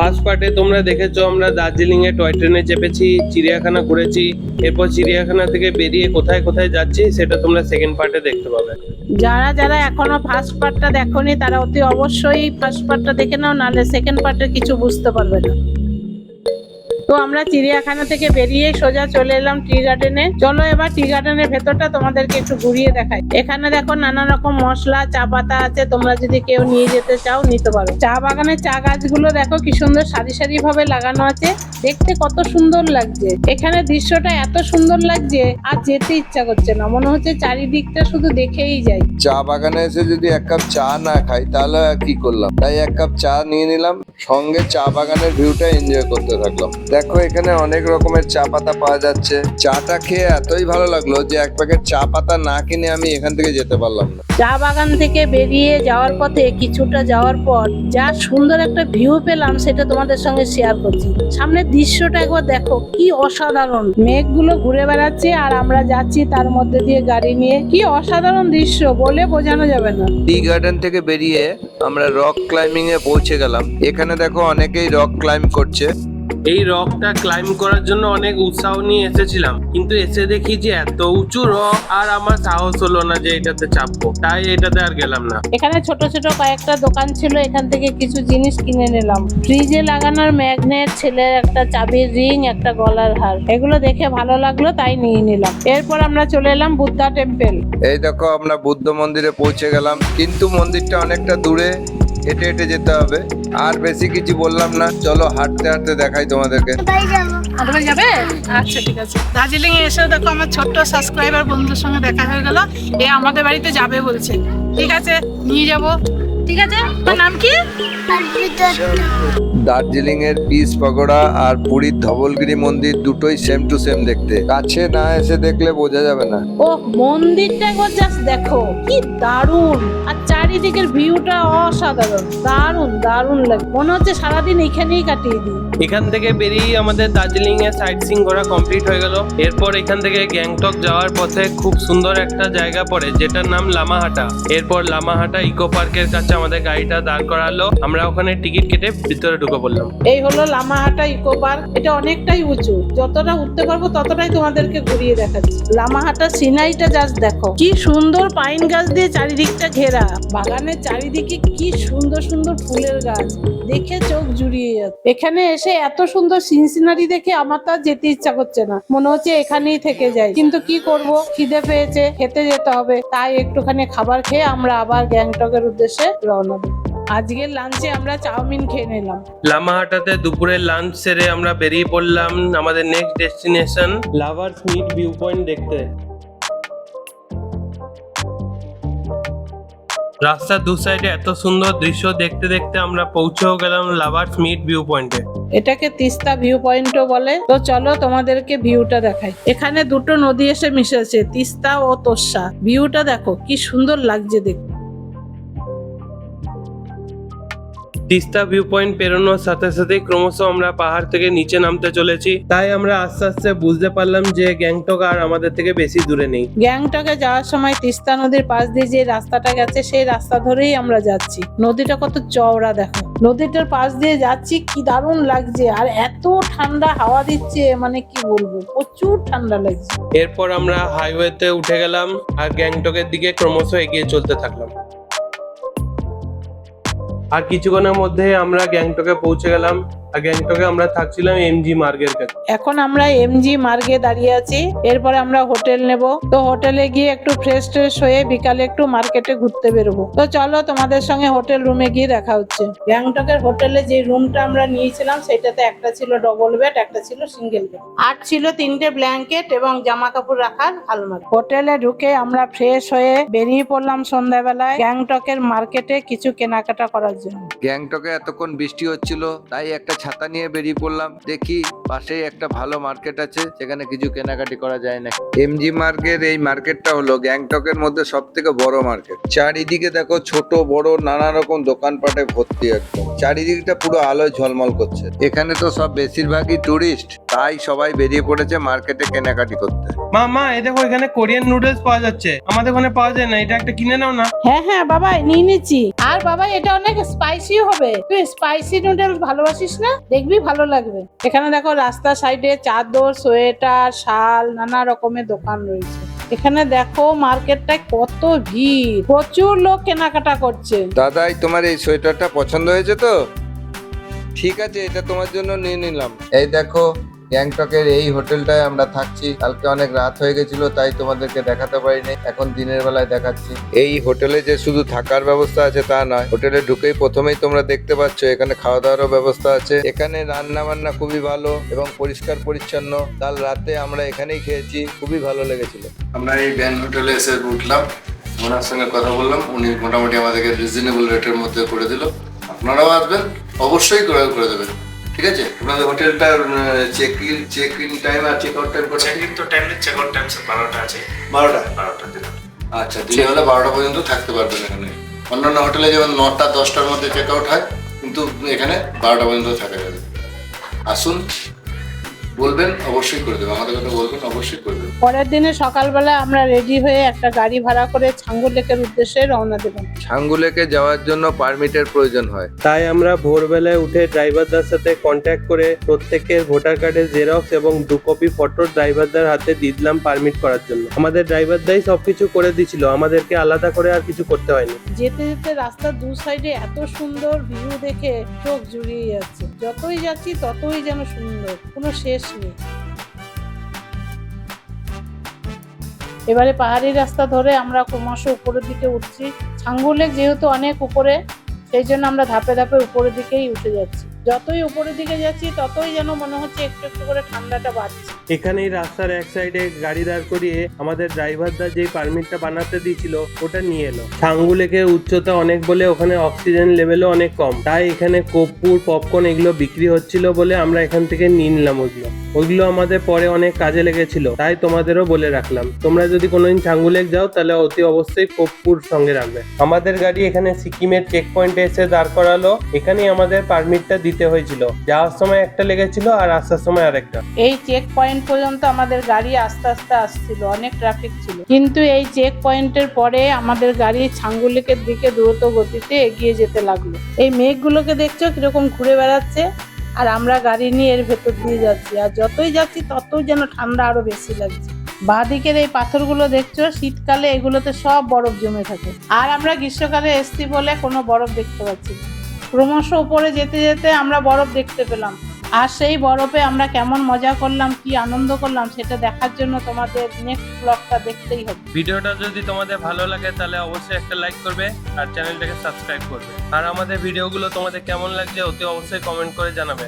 First পার্টে তোমরা দেখেছ, আমরা দার্জিলিং এ টয় ট্রেনে চেপেছি, চিড়িয়াখানা ঘুরেছি, এরপর চিড়িয়াখানা থেকে বেরিয়ে কোথায় কোথায় যাচ্ছি, সেটা তোমরা সেকেন্ড পার্টে দেখতে পাবে। যারা যারা এখনও ফার্স্ট পার্টটা দেখোনি, তারা অতি অবশ্যই ফার্স্ট পার্টটা দেখে নাও, নাহলে সেকেন্ড পার্টে কিছু বুঝতে পারবে না। তো আমরা চিড়িয়াখানা থেকে বেরিয়ে সোজা চলে এলাম টি গার্ডেনে। চলো এবার টি গার্ডেনের ভেতরটা তোমাদেরকে একটু ঘুরিয়ে দেখাই। এখানে দেখো নানা রকম মশলা, চা পাতা আছে, তোমরা যদি কেউ নিয়ে যেতে চাও নিতে পারো। চা বাগানের চা গাছগুলো দেখো কি সুন্দর সারি সারি ভাবে লাগানো আছে। দেখতে কত সুন্দর লাগছে। এখানে দৃশ্যটা এত সুন্দর লাগছে, আর যেতে ইচ্ছা করছে না। মনে হচ্ছে চারিদিকটা শুধু দেখেই যাই। চা বাগানে এসে যদি এক কাপ চা না খাই, তাহলে কি করলাম? তাই এক কাপ চা নিয়ে নিলাম, সঙ্গে চা বাগানের ভিউটা এনজয় করতে থাকলাম। দেখো এখানে অনেক রকমের চা পাতা পাওয়া যাচ্ছে। চাটা খেয়ে এতই ভালো লাগল যে এক প্যাকেট চা পাতা না কিনে আমি এখান থেকে যেতে পারলাম না। চা বাগান থেকে বেরিয়ে যাওয়ার পথে কিছুটা যাওয়ার পর যা সুন্দর একটা ভিউ পেলাম সেটা তোমাদের সঙ্গে শেয়ার করছি। সামনের দৃশ্যটা একবার দেখো কি অসাধারণ। মেঘগুলো ঘুরে বেড়াচ্ছে আর আমরা যাচ্ছি তার মধ্যে দিয়ে গাড়ি নিয়ে। কি অসাধারণ দৃশ্য বলে বোঝানো যাবে না। টি গার্ডেন থেকে বেরিয়ে আমরা রক ক্লাইম্বিং এ পৌঁছে গেলাম। এখানে দেখো অনেকেই রক ক্লাইম্ব করছে। এই রকটা ক্লাইম্ব করার জন্য অনেক উৎসাহ নিয়ে এসেছিলাম। কিন্তু এসে দেখি যে এত উঁচু রক আর আমার সাহস হলো না যে এটাতে চাপবো। তাই এটাতে আর গেলাম না। এখানে ছোট ছোট কয়েকটা দোকান ছিল। এখান থেকে কিছু জিনিস কিনে নিলাম। ফ্রিজে লাগানোর ম্যাগনেট ছেলের একটা চাবির রিং একটা গলার হার। এগুলো দেখে ভালো লাগল তাই নিয়ে নিলাম। এরপর আমরা চলে এলাম বুদ্ধা টেম্পেল এই দেখো আমরা বুদ্ধ মন্দিরে পৌঁছে গেলাম। কিন্তু মন্দিরটা অনেকটা দূরে। হেঁটে হেঁটে যেতে হবে। আর বেশি কিছু বললাম না। চলো হাঁটতে হাঁটতে দেখাই তোমাদেরকে। যাবে? আচ্ছা ঠিক আছে। দার্জিলিং এ এসে দেখো আমার ছোট্ট সাবস্ক্রাইবার বন্ধুর সঙ্গে দেখা হয়ে গেল। এ আমাদের বাড়িতে যাবে বলছে। ঠিক আছে নিয়ে যাব। ঠিক আছে? তোর নাম কি? দার্জিলিং এর পিস পকোড়া আর পুরীর ধবলগিরি মন্দির দুটোই সেম টু সেম দেখতে। কাছে না এসে দেখলে বোঝা যাবে না। ও মন্দিরটা একবার জাস্ট দেখো। কি দারুণ। আর চারিদিকের ভিউটা অসাধারণ। দারুণ দারুণ লাগে। মনে হচ্ছে সারাদিন এখানেই কাটিয়ে দিই। এখান থেকে বেরিয়ে আমাদের দার্জিলিং এর সাইট সিং ঘোরা কমপ্লিট হয়ে গেল। এরপর এখান থেকে গ্যাংটক যাওয়ার পথে খুব সুন্দর একটা জায়গা পড়ে যেটার নাম লামাহাটা। এরপর লামাহাটা ইকো পার্কের কাছে আমাদের গাড়িটা দাঁড় করালো। আমরা ওখানে টিকিট কেটে ভিতরে ঢুকে পড়লাম এই হলো লামাহাটা ইকো পার্ক। এটা অনেকটাই উঁচু। যতটা উঠতে পারব ততটাই তোমাদেরকে ঘুরিয়ে দেখাচ্ছি। লামাহাটা সিনাইটা জাস্ট দেখো। কি সুন্দর পাইন গাছ দিয়ে চারিদিকটা ঘেরা। বাগানের চারিদিকে কি সুন্দর সুন্দর ফুলের গাছ। দেখে চোখ জুড়িয়ে যাচ্ছে। এখানে এসে এত সুন্দর সিন সিনারি দেখে আমার তো যেতে ইচ্ছা করছে না। মনে হচ্ছে এখানেই থেকে যাই। কিন্তু কি করব? খিদে পেয়েছে, খেতে যেতে হবে। তাই একটুখানি খাবার খেয়ে আমরা আবার গ্যাংটকের উদ্দেশ্যে রওনা দেব আজকের লাঞ্চে আমরা চাউমিন খেয়ে নিলাম। লামাহাটাতে দুপুরের লাঞ্চ সেরে আমরা বেরিয়ে পড়লাম আমাদের next destination lovers meet view point দেখতে। রাস্তার দু সাইডে এত সুন্দর দৃশ্য দেখতে দেখতে আমরা পৌঁছেও গেলাম লাভার্স মিট ভিউ পয়েন্টে এটাকে তিস্তা ভিউ পয়েন্টও বলে। তো চলো তোমাদেরকে ভিউটা দেখাই। এখানে দুটো নদী এসে মিশেছে তিস্তা ও তোষা। ভিউটা দেখো কি সুন্দর লাগছে দেখতে। তিস্তা ভিউ পয়েন্ট পেরোনোর সাথে সাথে ক্রমশ আমরা পাহাড় থেকে নিচে নামতে চলেছি। তাই আমরা আস্তে আস্তে বুঝতে পারলাম যে গ্যাংটক আর আমাদের থেকে বেশি দূরে নেই। গ্যাংটকে যাওয়ার সময় তিস্তা নদীর পাশ দিয়ে যে রাস্তাটা গেছে সেই রাস্তা ধরেই আমরা যাচ্ছি। নদীটা কত চওড়া দেখো। নদীটার পাশ দিয়ে যাচ্ছি কি দারুণ লাগছে। আর এত ঠান্ডা হাওয়া দিচ্ছে মানে কি বলব প্রচুর ঠান্ডা লাগছে। এরপর আমরা হাইওয়েতে উঠে গেলাম আর গ্যাংটকের দিকে ক্রমশ এগিয়ে চলতে থাকলাম। আর কিছুক্ষণের মধ্যে আমরা গ্যাংটকে পৌঁছে গেলাম। গ্যাংটকে আমরা থাকছিলাম এমজি মার্গের কাছে। এখন আমরা এমজি মার্গে দাঁড়িয়ে আছি। এরপরে আমরা হোটেল নেব। তো হোটেলে গিয়ে একটু ফ্রেশ ট্রেশ হয়ে বিকালে একটু মার্কেটে ঘুরতে বেরোবো। তো চলো তোমাদের সঙ্গে হোটেল রুমে গিয়ে দেখা হচ্ছে। গ্যাংটকের হোটেলে যে রুমটা আমরা নিয়েছিলাম সেটাতে একটা ছিল ডবল বেড একটা ছিল সিঙ্গেল বেড আর ছিল তিনটে ব্ল্যাঙ্কেট এবং জামা কাপড় রাখার আলমারি। হোটেলে ঢুকে আমরা ফ্রেশ হয়ে বেরিয়ে পড়লাম সন্ধ্যাবেলায় গ্যাংটকের মার্কেটে কিছু কেনাকাটা করার জন্য। গ্যাংটকে এতক্ষণ বৃষ্টি হচ্ছিল তাই একটা ছাতা নিয়ে বেরিয়ে পড়লাম। দেখি পাশেই একটা ভালো মার্কেট আছে সেখানে কিছু কেনাকাটি করা যায় না। এম জি মার্কেট এই মার্কেটটা হলো গ্যাংটকের মধ্যে সব থেকে বড় মার্কেট চারিদিকে দেখো ছোট, বড়, নানা রকম দোকানপাটে ভর্তি একদম। চারিদিকটা পুরো আলোয় ঝলমল করছে। এখানে তো সব বেশিরভাগই টুরিস্ট তাই সবাই বেরিয়ে পড়েছে মার্কেটে কেনাকাটি করতে। মা মা এই দেখো এখানে কোরিয়ান নুডলস পাওয়া যাচ্ছে। আমাদের ওখানে পাওয়া যায় না এটা একটা কিনে নাও না। হ্যাঁ হ্যাঁ বাবা নিয়ে নিচ্ছি। আর বাবা এটা অনেক স্পাইসি হবে। তুই স্পাইসি নুডলস ভালোবাসিস না? দেখবি ভালো লাগবে। এখানে দেখো রাস্তার সাইডে চাদর সোয়েটার শাল নানা রকমের দোকান রয়েছে। এখানে দেখো মার্কেটটায় কত ভিড়। প্রচুর লোক কেনাকাটা করছে। দাদাই তোমার এই সোয়েটারটা পছন্দ হয়েছে তো? ঠিক আছে এটা তোমার জন্য নিয়ে নিলাম। এই দেখো গ্যাংটকের এই হোটেলটায় আমরা থাকছি। কালকে অনেক রাত হয়ে গেছিল, তাই তোমাদেরকে দেখাতে পারিনি। এখন দিনের বেলায় দেখাচ্ছি। এই হোটেলে যে শুধু থাকার ব্যবস্থা আছে তা নয়, হোটেলে ঢুকেই প্রথমেই তোমরা দেখতে পাচ্ছ, এখানে খাওয়া দাওয়ারও ব্যবস্থা আছে। এখানে রান্না বান্না খুবই ভালো এবং পরিষ্কার পরিচ্ছন্ন। কাল রাতে আমরা এখানেই খেয়েছি, খুবই ভালো লেগেছিল। আমরা এই ব্যান হোটেলে এসে উঠলাম। ওনার সঙ্গে কথা বললাম। উনি মোটামুটি আমাদেরকে রিজনেবল রেটের মধ্যে করে দিল। আপনারাও আসবেন, অবশ্যই করে করে দেবেন। ঠিক আছে? আপনাদের হোটেলটার check in check in time R check out time করে চেক ইন তো টাইম নেই চেক আউট টাইম স্যার বারোটা আছে। বারোটা? বারোটা দিন আচ্ছা দিনে হলে বারোটা পর্যন্ত থাকতে পারবেন এখানে। অন্যান্য হোটেলে যেমন নটা দশটার মধ্যে চেক আউট হয় কিন্তু এখানে বারোটা পর্যন্ত থাকা যাবে। আসুন বলবেন অবশ্যই করে দেবো আমাদের কথা বলবেন অবশ্যই করে দেবো পরের দিনে সকালবেলা আমরা রেডি হয়ে একটা গাড়ি ভাড়া করে ছাঙ্গু লেকের উদ্দেশ্যে রওনা দেবো। ছাঙ্গুলেকে যাওয়ার জন্য পারমিটের প্রয়োজন হয়। তাই আমরা ভোরবেলায় উঠে ড্রাইভারদার সাথে কন্ট্যাক্ট করে প্রত্যেকের ভোটার কার্ডের জেরক্স এবং দু কপি ফটো ড্রাইভারদার হাতে দিয়ে দিলাম পারমিট করার জন্য। আমাদের ড্রাইভারদাই সবকিছু করে দিছিল আমাদেরকে আলাদা করে আর কিছু করতে হয়নি। যেতে যেতে রাস্তার দু সাইডে এত সুন্দর ভিউ দেখে চোখ জুড়িয়ে যাচ্ছে। যতই যাচ্ছি ততই যেন সুন্দর। কোনো শেষ এবারে পাহাড়ি রাস্তা ধরে আমরা ক্রমশ উপরের দিকে উঠছি। ছাঙ্গুলে যেহেতু অনেক উপরে, সেই জন্য আমরা ধাপে ধাপে উপরের দিকেই উঠে যাচ্ছি। যতই উপরের দিকে যাচ্ছি, ততই যেন মনে হচ্ছে একটু একটু করে ঠান্ডাটা বাড়ছে। এখানেই রাস্তার এক সাইডে গাড়ি দাঁড় করিয়ে আমাদের ড্রাইভারদা যেই পারমিটটা বানাতে দিয়েছিল, ওটা নিয়ে এলো। ছাঙ্গু লেকের উচ্চতা অনেক বলে ওখানে অক্সিজেন লেভেলও অনেক কম। তাই এখানে কর্পূর পপকর্ন এগুলো বিক্রি হচ্ছিল বলে আমরা এখান থেকে নিয়ে নিলাম ওইগুলো ওইগুলো আমাদের পরে অনেক কাজে লেগেছিল, তাই তোমাদেরও বলে রাখলাম। তোমরা যদি কোনোদিন ছাঙ্গু লেক যাও, তাহলে অতি অবশ্যই কর্পূর সঙ্গে রাখবে। আমাদের গাড়ি এখানে সিকিমের চেক পয়েন্টে এসে দাঁড় করালো। এখানেই আমাদের পারমিটটা দিতে হয়েছিল। যাওয়ার সময় একটা লেগেছিল আর আসার সময় আরেকটা। এই চেক পয়েন্ট পর্যন্ত আমাদের গাড়ি আস্তে আস্তে আসছিল, অনেক ট্রাফিক ছিল। কিন্তু এই চেক পয়েন্টের পরে আমাদের গাড়ি ছাঙ্গুলিকের দিকে দ্রুত গতিতে এগিয়ে যেতে লাগল। এই মেঘগুলোকে দেখছ কীরকম ঘুরে বেড়াচ্ছে? আর আমরা গাড়ি নিয়ে এর ভেতর দিয়ে যাচ্ছি, আর যতই যাচ্ছি ততই যেন ঠান্ডা আরও বেশি লাগছে। বাঁদিকের এই পাথরগুলো দেখছ, শীতকালে এগুলোতে সব বরফ জমে থাকে। আর আমরা গ্রীষ্মকালে এসছি বলে কোনো বরফ দেখতে পাচ্ছি ক্রমশ উপরে যেতে যেতে আমরা বরফ দেখতে পেলাম। আর সেই বরফে আমরা কেমন মজা করলাম, কি আনন্দ করলাম, সেটা দেখার জন্য তোমাদের নেক্সট ব্লগটা দেখতেই হবে। ভিডিওটা যদি তোমাদের ভালো লাগে, তাহলে অবশ্যই একটা লাইক করবে আর চ্যানেলটাকে সাবস্ক্রাইব করবে। আর আমাদের ভিডিওগুলো তোমাদের কেমন লাগছে, অতি অবশ্যই কমেন্ট করে জানাবে।